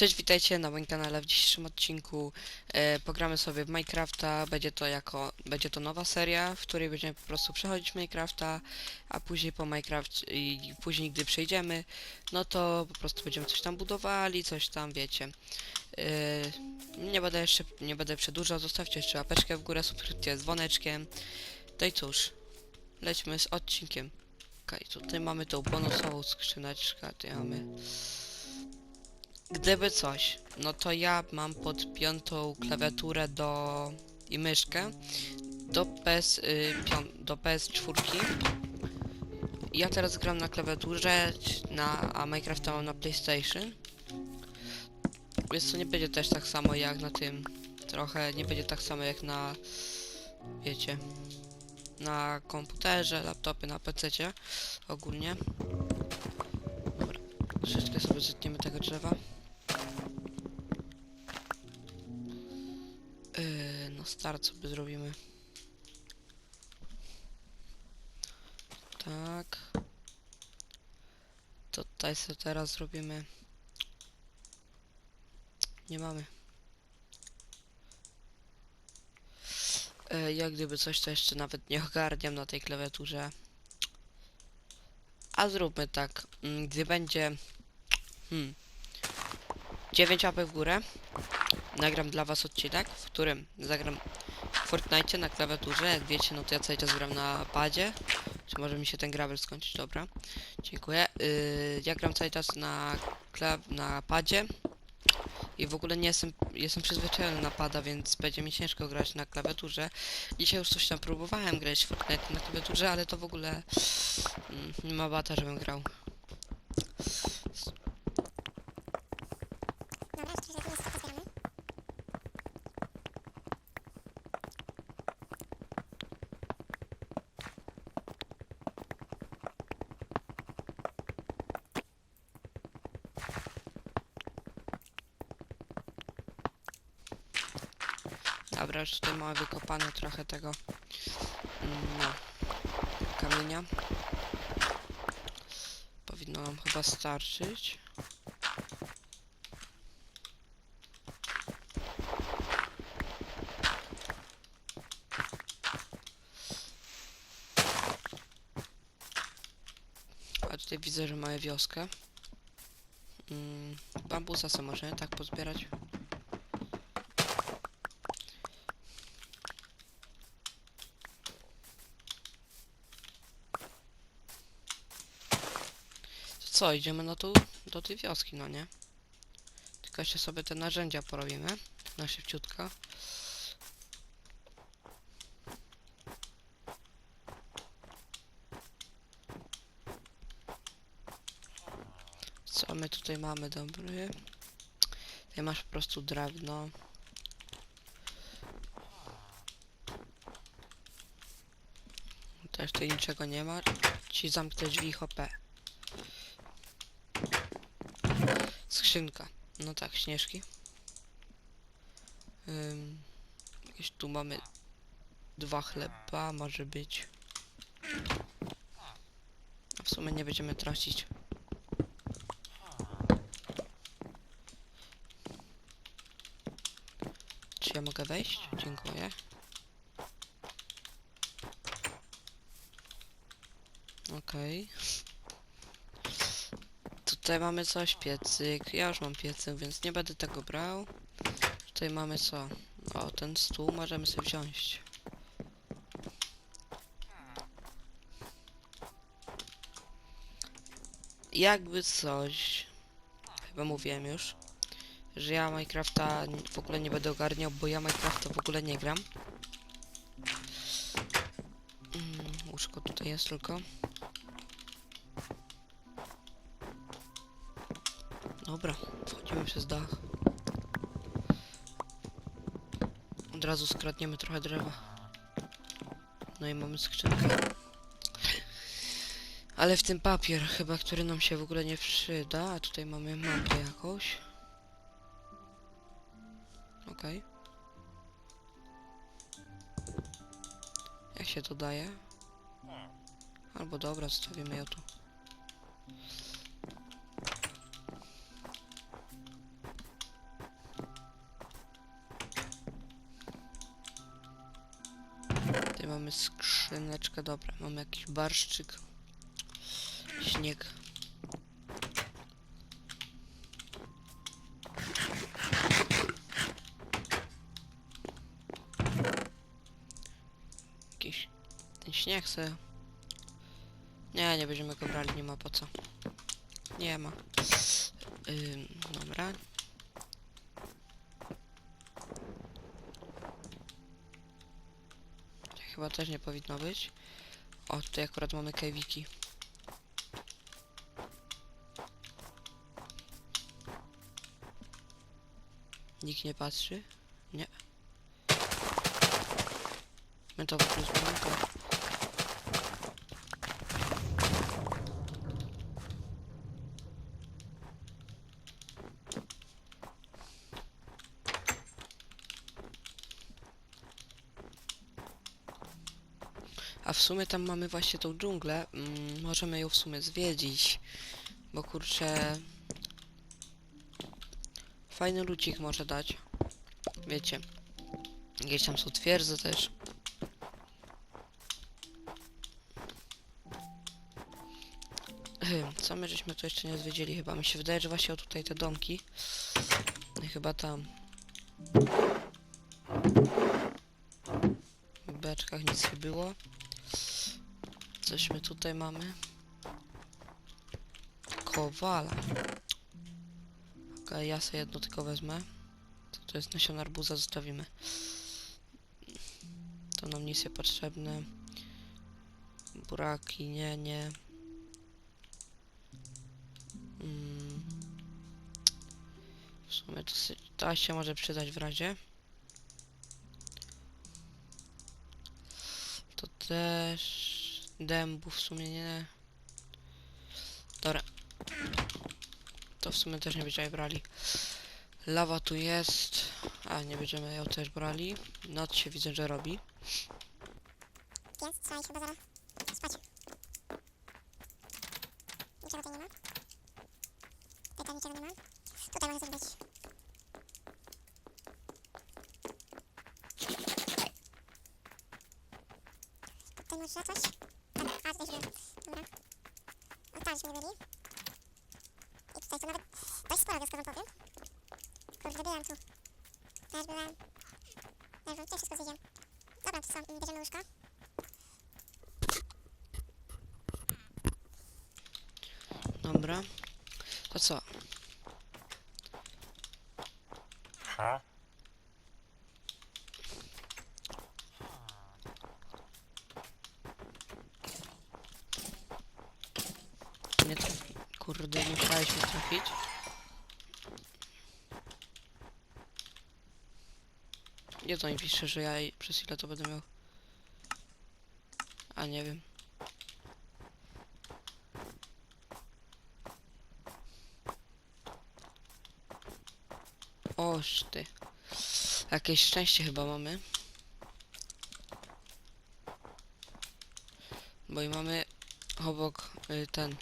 Cześć, witajcie na moim kanale. W dzisiejszym odcinku e, pogramy sobie w Minecrafta. Będzie to jako, będzie to nowa seria, w której będziemy po prostu przechodzić Minecrafta, a później po Minecraft i później gdy przejdziemy, no to po prostu będziemy coś tam budowali, coś tam wiecie. E, nie będę jeszcze, nie będę przedłużał, zostawcie jeszcze łapeczkę w górę, subskrypcję z dzwoneczkiem. No i cóż, lećmy z odcinkiem. Okej, tutaj mamy tą bonusową skrzyneczkę, tutaj mamy Gdyby coś, no to ja mam podpiątą klawiaturę do i myszkę do PS, y, do PS4. Ja teraz gram na klawiaturze, na, a Minecrafta mam na PlayStation. Więc to nie będzie też tak samo jak na tym. Trochę nie będzie tak samo jak na, wiecie, na komputerze, laptopie, na PC ogólnie. Dobra, troszeczkę sobie zetniemy tego drzewa. Start sobie zrobimy. Tak. Tutaj sobie teraz zrobimy. Nie mamy. Yy, jak gdyby coś to jeszcze nawet nie ogarniam na tej klawiaturze. A zróbmy tak. mm, Gdy będzie hmm, 9 łapek w górę, nagram dla was odcinek, w którym zagram Fortnite na klawiaturze. Jak wiecie, no to ja cały czas gram na padzie. Czy może mi się ten gravel skończyć? Dobra. Dziękuję. Yy, ja gram cały czas na, na padzie. I w ogóle nie jestem, jestem przyzwyczajony na pada, więc będzie mi ciężko grać na klawiaturze. Dzisiaj już coś tam próbowałem grać w Fortnite na klawiaturze, ale to w ogóle mm, nie ma bata, żebym grał. Dobra, jeszcze sobie stopę zbieramy. Już tutaj mamy wykopane trochę tego mm, no, kamienia. Powinno nam chyba starczyć. A tutaj widzę, że mamy wioskę. Mm, bambusa sobie możemy tak pozbierać. Co, idziemy no tu do tej wioski, no nie? Tylko jeszcze sobie te narzędzia porobimy. Na szybciutko. Co my tutaj mamy, dobry? Tutaj masz po prostu drewno. Też tutaj niczego nie ma. Ci zamknę drzwi hopę. Skrzynka. No tak, śnieżki. Jakieś tu mamy dwa chleba, może być. A w sumie nie będziemy tracić. Czy ja mogę wejść? Dziękuję. Okej. Tutaj mamy coś, piecyk. Ja już mam piecyk, więc nie będę tego brał. Tutaj mamy co? O, ten stół możemy sobie wziąć. Jakby coś. Chyba mówiłem już. Że ja Minecrafta w ogóle nie będę ogarniał, bo ja Minecrafta w ogóle nie gram. Mm, łóżko tutaj jest tylko. Dobra, wchodzimy przez dach. Od razu skradniemy trochę drzewa. No i mamy skrzynkę. Ale w tym papier chyba, który nam się w ogóle nie przyda. A tutaj mamy mapę jakąś. Okej. Jak się to daje? Albo dobra, zostawimy ją tu. Skrzyneczkę, dobra, mamy jakiś barszczyk, śnieg. Jakiś ten śnieg se. Nie, nie będziemy go brali, nie ma po co. Nie ma. Ym, dobra. Chyba też nie powinno być. O, tutaj akurat mamy kejwiki. Nikt nie patrzy? Nie. To po sumie tam mamy właśnie tą dżunglę. Mm, możemy ją w sumie zwiedzić. Bo kurczę... Fajny lucik może dać. Wiecie. Gdzieś tam są twierdze też. Co my żeśmy tu jeszcze nie zwiedzili chyba? Mi się wydaje, że właśnie o tutaj te domki. Chyba tam. W beczkach nic nie było. Coś my tutaj mamy. Kowala. Okej, ja sobie jedno tylko wezmę. To, to jest nasion arbuza, zostawimy. To nam nic nie potrzebne. Buraki, nie, nie. Mm. W sumie to, sy- to się może przydać w razie. To też dębu w sumie nie. Dobra. To w sumie też nie będziemy brali. Lawa tu jest. A, nie będziemy ją też brali. Noc się widzę, że robi. Więc trzeba iść chyba zaraz spać. Niczego tutaj nie ma. Tutaj niczego nie ma. Tutaj może coś być. Tutaj może coś? A, tutaj się Dobra. O, nie byli. I tutaj to nawet dość sporo wioska wam powiem. Kurde, byłam tu. Też byłam. Też byłam, też wszystko. Dobra, co, bierzemy łóżko. Dobra. To co? Nie trafi. Kurde, nie musiałeś mi trafić. Nie to mi pisze, że ja przez ile to będę miał. A nie wiem. Oż ty. Jakieś szczęście chyba mamy. Bo i mamy obok y, ten.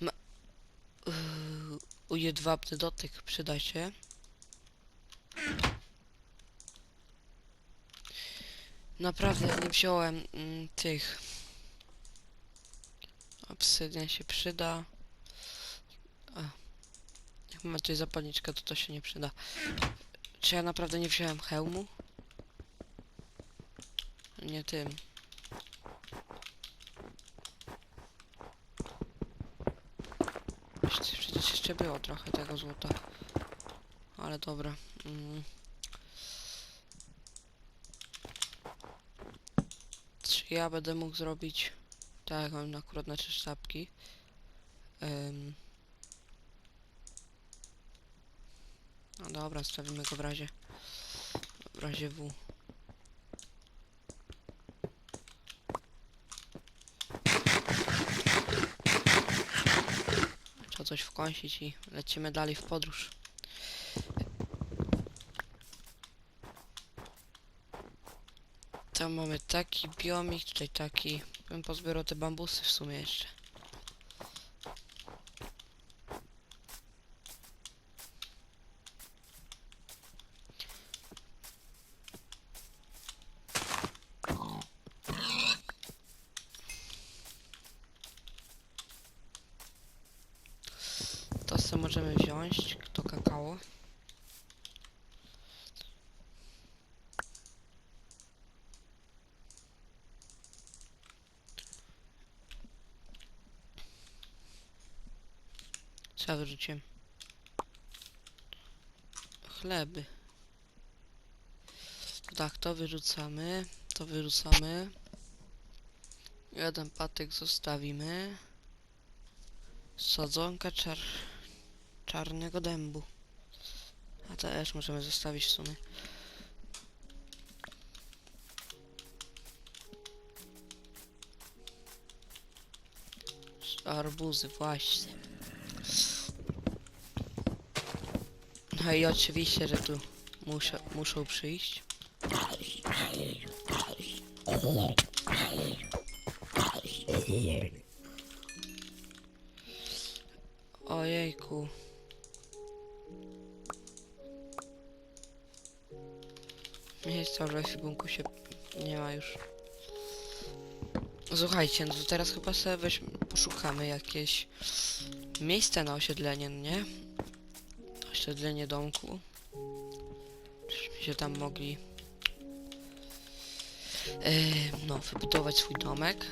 Ma... Yy, ujedwabny dotyk przyda się. Naprawdę nie wziąłem mm, tych. Obsydian się przyda. A. Jak mamy tutaj zapalniczkę, to to się nie przyda. Czy ja naprawdę nie wziąłem hełmu? Nie tym. Przecież przecież jeszcze było trochę tego złota. Ale dobra. Mm. Czy ja będę mógł zrobić... Tak, mam akurat na trzy sztabki. Ym. No dobra, stawimy go w razie. W razie W. Coś wkąsić i lecimy dalej w podróż. Tam mamy taki biomik, tutaj taki. Bym pozbierał te bambusy w sumie jeszcze. Co możemy wziąć? To kakao. Co ja wyrzuciłem? Chleby. Tak, to wyrzucamy. To wyrzucamy. Jeden patyk zostawimy. Sadzonka czar... czarnego dębu. A też możemy zostawić w sumie. Arbuzy, właśnie. No i oczywiście, że tu muszę, muszą przyjść. Ojejku. Miejsca w ekwipunku się nie ma już. Słuchajcie, no to teraz chyba sobie poszukamy jakieś miejsce na osiedlenie, no nie? Osiedlenie domku. Żebyśmy się tam mogli e, no, wybudować swój domek.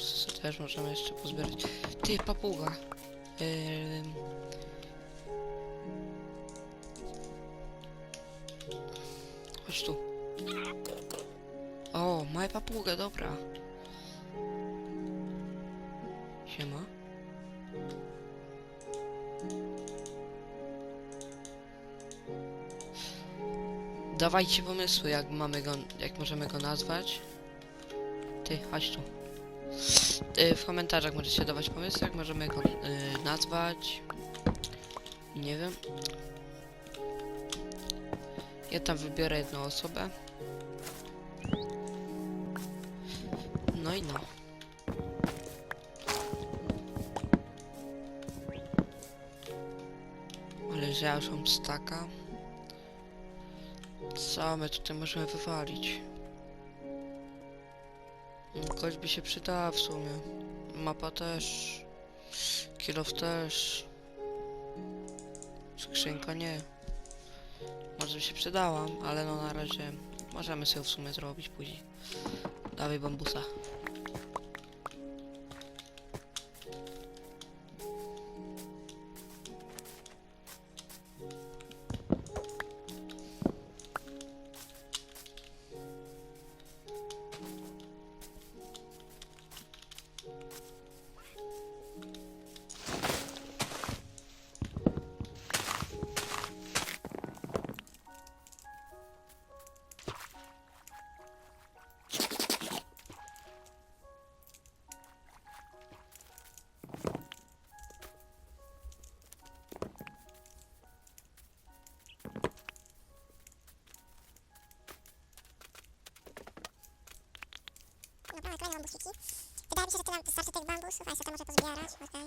Sobie też możemy jeszcze pozbierać. Ty, papuga. Ym... Chodź tu. O, moja papuga, dobra. Siema. Dawajcie pomysły, jak mamy go, jak możemy go nazwać. Ty, chodź tu. Y, W komentarzach możecie dawać pomysły, jak możemy go y, nazwać. Nie wiem. Ja tam wybiorę jedną osobę. No i no. Ale że ja już mam staka. Co my tutaj możemy wywalić? Kość by się przydała w sumie. Mapa też. Kilof też. Skrzynka nie. Może by się przydała, ale no na razie możemy sobie w sumie zrobić później. Dawaj bambusa. Kolejne bambusiki. Wydaje mi się, że tyle wystarczy tych bambusów, a jeszcze to może pozbierać, okej.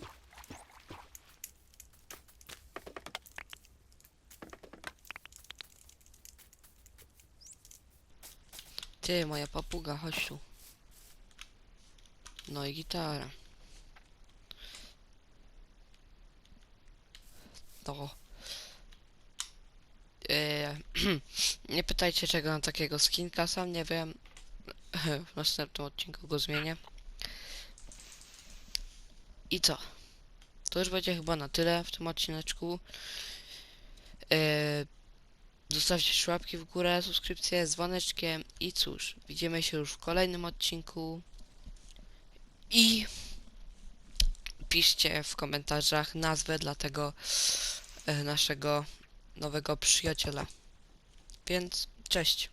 Ty, moja papuga, chodź tu. No i gitara. To. Eee, nie pytajcie czego na takiego skinka, sam nie wiem. W następnym odcinku go zmienię. I co? To już będzie chyba na tyle w tym odcineczku. Eee, Zostawcie łapki w górę, subskrypcję z dzwoneczkiem i cóż, widzimy się już w kolejnym odcinku i piszcie w komentarzach nazwę dla tego e, naszego nowego przyjaciela. Więc cześć.